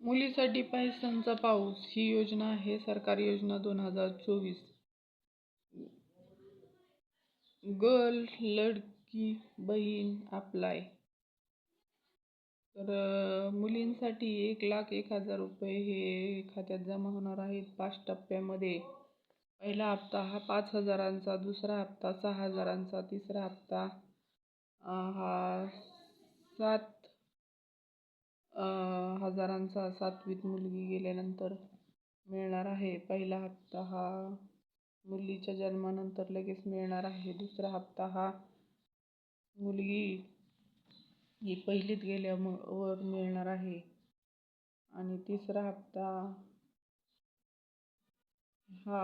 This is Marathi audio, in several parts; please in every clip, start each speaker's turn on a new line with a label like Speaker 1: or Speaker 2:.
Speaker 1: मुलीसाठी पैशांचा पाऊस ही योजना आहे सरकारी योजना दोन हजार चोवीस. गर्ल लडकी बहीण अप्लाय तर मुलींसाठी एक लाख एक हजार रुपये हे खात्यात जमा होणार आहेत पाच टप्प्यामध्ये. पहिला हप्ता हा पाच हजारांचा दुसरा हप्ता सहा हजारांचा तिसरा हप्ता हा सात हजारांचा सातवीत मुलगी गेल्यानंतर मिळणार आहे. पहिला हप्ता हा मुलीच्या जन्मानंतर लगेच मिळणार आहे. दुसरा हप्ता हा मुलगी ही पहिलीत गेल्यावर मिळणार आहे. आणि तिसरा हप्ता हा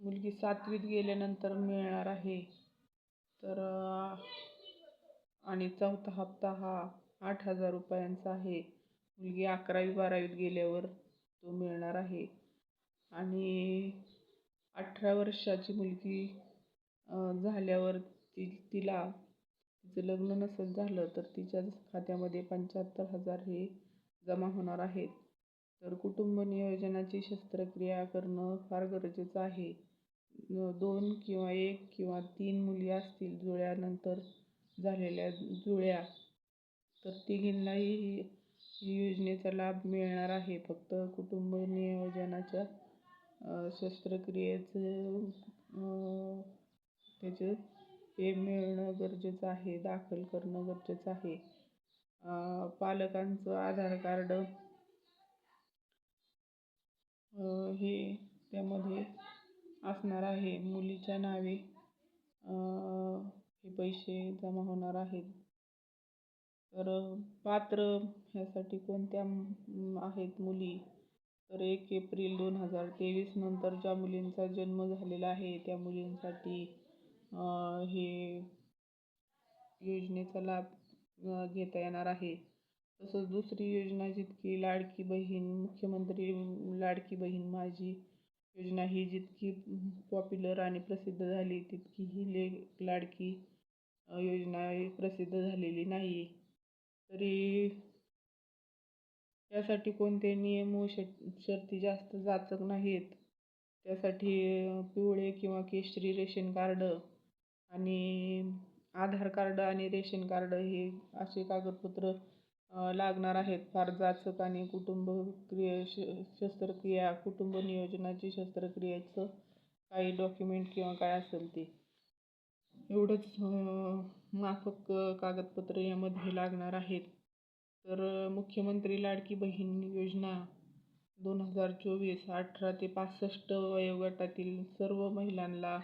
Speaker 1: मुलगी सातवीत गेल्यानंतर मिळणार आहे. तर आणि चौथा हप्ता हा आठ हजार रुपयांचा आहे. मुलगी अकरावी बारावीत गेल्यावर तो मिळणार आहे. आणि अठरा वर्षाची मुलगी झाल्यावर ती तिला तिचं लग्न नसेल झालं तर तिच्या खात्यामध्ये पंच्याहत्तर हजार हे जमा होणार आहेत. तर कुटुंब नियोजनाची शस्त्रक्रिया करणं फार गरजेचं आहे. दोन किंवा एक किंवा तीन मुली असतील जुळ्यानंतर झालेल्या जुळ्या तर तिघींनाही ही योजनेचा लाभ मिळणार आहे. फक्त कुटुंब नियोजनाच्या शस्त्रक्रियेचं त्याचं हे मिळणं गरजेचं आहे दाखल करणं गरजेचं आहे. पालकांचं आधार कार्ड हे त्यामध्ये असणार आहे. मुलीच्या नावे हे पैसे जमा होणार आहेत. तर पात्र ह्यासाठी कोणत्या आहेत मुली? तर एक एप्रिल दोन हजार तेवीस नंतर ज्या मुलींचा जन्म झालेला आहे त्या मुलींसाठी हे योजनेचा लाभ घेता येणार आहे. तसंच दुसरी योजना जितकी लाडकी बहीण मुख्यमंत्री लाडकी बहीण माझी योजना ही जितकी पॉप्युलर आणि प्रसिद्ध झाली तितकी ही ले लाडकी योजना प्रसिद्ध झालेली नाही. तरी यासाठी कोणते नियम व श शर्ती जास्त जाचक नाहीत त्यासाठी पिवळे किंवा केशरी रेशन कार्ड आणि आधार कार्ड आणि रेशन कार्ड हे असे कागदपत्र लागणार आहेत. फार जाचक आणि कुटुंब क्रिया श शस्त्रक्रिया कुटुंब नियोजनाची शस्त्रक्रियेचं काही डॉक्युमेंट किंवा काय असेल ते. एवढंच माफक कागदपत्र यामध्ये लागणार आहेत. तर मुख्यमंत्री लाडकी बहीण योजना दोन हजार चोवीस अठरा ते पासष्ट वयोगटातील सर्व महिलांना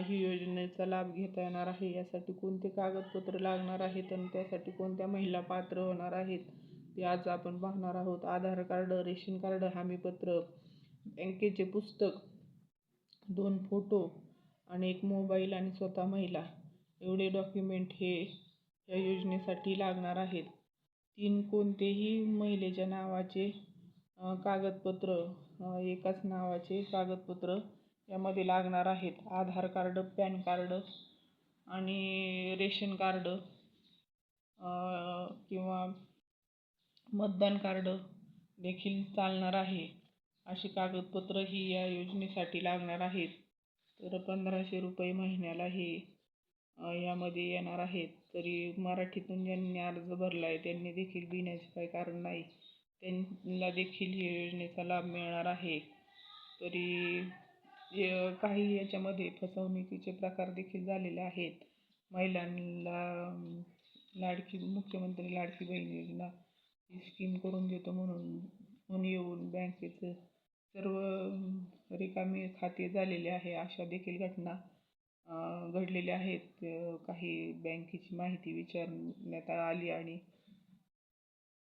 Speaker 1: ही योजनेचा लाभ घेता येणार आहे. यासाठी कोणते कागदपत्र लागणार आहेत आणि त्यासाठी कोणत्या महिला पात्र होणार आहेत ते आज आपण पाहणार आहोत. आधार कार्ड रेशन कार्ड हमीपत्र बँकेचे पुस्तक दोन फोटो आणि एक मोबाईल आणि स्वतः महिला एवढे डॉक्युमेंट हे या योजनेसाठी लागणार आहेत. तीन कोणतेही महिलेच्या नावाचे कागदपत्र एकाच नावाचे कागदपत्र यामध्ये लागणार आहेत. आधार कार्ड पॅन कार्ड आणि रेशन कार्ड किंवा मतदान कार्ड देखील चालणार आहे. अशी कागदपत्र ही या योजनेसाठी लागणार आहेत. तर पंधराशे रुपये महिन्याला हे यामध्ये येणार आहेत. तरी मराठीतून ज्यांनी अर्ज भरला आहे त्यांनी देखील भिण्याचे काही कारण नाही. त्यांना देखील हे योजनेचा लाभ मिळणार आहे. तरी काही याच्यामध्ये फसवणुकीचे प्रकार देखील झालेले आहेत. महिलांना लाडकी मुख्यमंत्री लाडकी बहीण योजना ही स्कीम करून देतो म्हणून म्हणून येऊन बँकेचं सर्व रिकामी खाते झालेले आहे. अशा देखील घटना घडलेल्या आहेत. काही बँकेची माहिती विचारण्यात आली आणि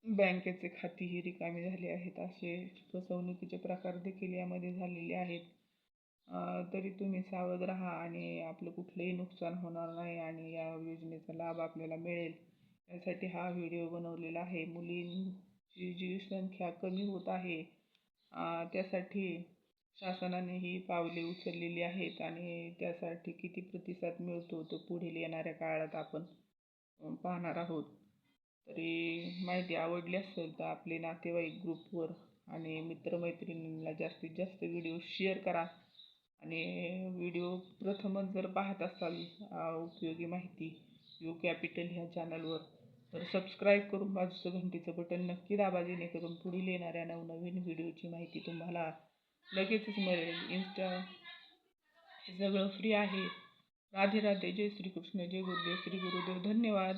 Speaker 1: बँकेचे खाती ही रिकामी झाले आहेत. असे फसवणुकीचे प्रकार देखील यामध्ये झालेले आहेत. तरी तुम्ही सावध राहा आणि आपलं कुठलंही नुकसान होणार नाही आणि या योजनेचा लाभ आपल्याला मिळेल. यासाठी हा व्हिडिओ बनवलेला आहे. मुलींची जी संख्या कमी होत आहे त्यासाठी शासनाने ही पावले उचललेली आहेत आणि त्यासाठी किती प्रतिसाद मिळतो तो पुढील येणाऱ्या काळात आपण पाहणार आहोत. तरी माहिती आवडली असेल तर आपले नातेवाईक ग्रुपवर आणि मित्रमैत्रिणींना जास्तीत जास्त व्हिडिओ शेअर करा. आणि व्हिडिओ प्रथमच जर पाहत असाल उपयोगी माहिती यू कॅपिटल ह्या चॅनलवर तर सबस्क्राईब करून बाजूचं घंटीचं बटन नक्की दाबा जेणेकरून पुढील येणाऱ्या नवनवीन व्हिडिओची माहिती तुम्हाला लगेचच मिळेल. इन्स्टा हे सगळं फ्री आहे. राधे राधे जय श्रीकृष्ण जय गुरुदेव श्री गुरुदेव. धन्यवाद.